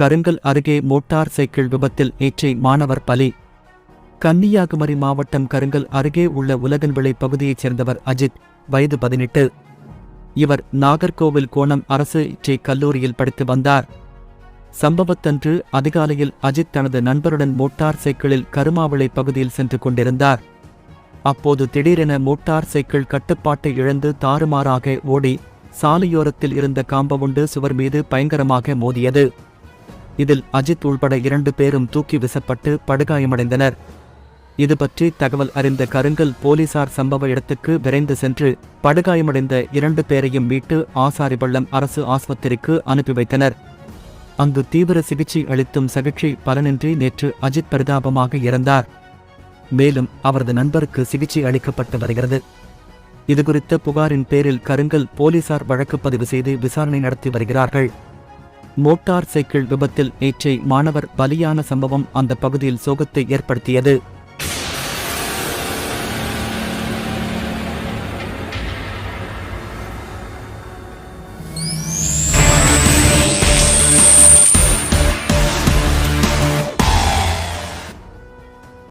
கருங்கல் அருகே motor cycle விபத்தில் நேற்றை மாணவர் பலி. கன்னியாகுமரி மாவட்டம் கருங்கல் அருகே உள்ள உலகன்விளை பகுதியைச் சேர்ந்தவர் அஜித் வயது பதினெட்டு. இவர் நாகர்கோவில் கோணம் அரசு இச்சை கல்லூரியில் படித்து வந்தார். சம்பவத்தன்று அதிகாலையில் அஜித் தனது நண்பருடன் மோட்டார் சைக்கிளில் கருமாவளை பகுதியில் சென்று கொண்டிருந்தார். அப்போது திடீரென மோட்டார் சைக்கிள் கட்டுப்பாட்டை இழந்து தாறுமாறாக ஓடி சாலையோரத்தில் இருந்த காம்பவுண்டு சுவர் மீது பயங்கரமாக மோதியது. இதில் அஜித் உள்பட இரண்டு பேரும் தூக்கி வீசப்பட்டு படுகாயமடைந்தனர். இது பற்றி தகவல் அறிந்த கருங்கல் போலீசார் சம்பவ இடத்துக்கு விரைந்து சென்று படுகாயமடைந்த இரண்டு பேரையும் மீட்டு ஆசாரிபள்ளம் அரசு ஆஸ்பத்திரிக்கு அனுப்பி வைத்தனர். அங்கு தீவிர சிகிச்சை அளித்தும் சிகிச்சை பலனின்றி நேற்று அஜித் பரிதாபமாக இறந்தார். மேலும் அவரது நண்பருக்கு சிகிச்சை அளிக்கப்பட்டு வருகிறது. இதுகுறித்த புகாரின் பேரில் கருங்கல் போலீசார் வழக்கு பதிவு செய்து விசாரணை நடத்தி வருகிறார்கள். மோட்டார் சைக்கிள் விபத்தில் நேற்றை மாணவர் பலியான சம்பவம் அந்த பகுதியில் சோகத்தை ஏற்படுத்தியது.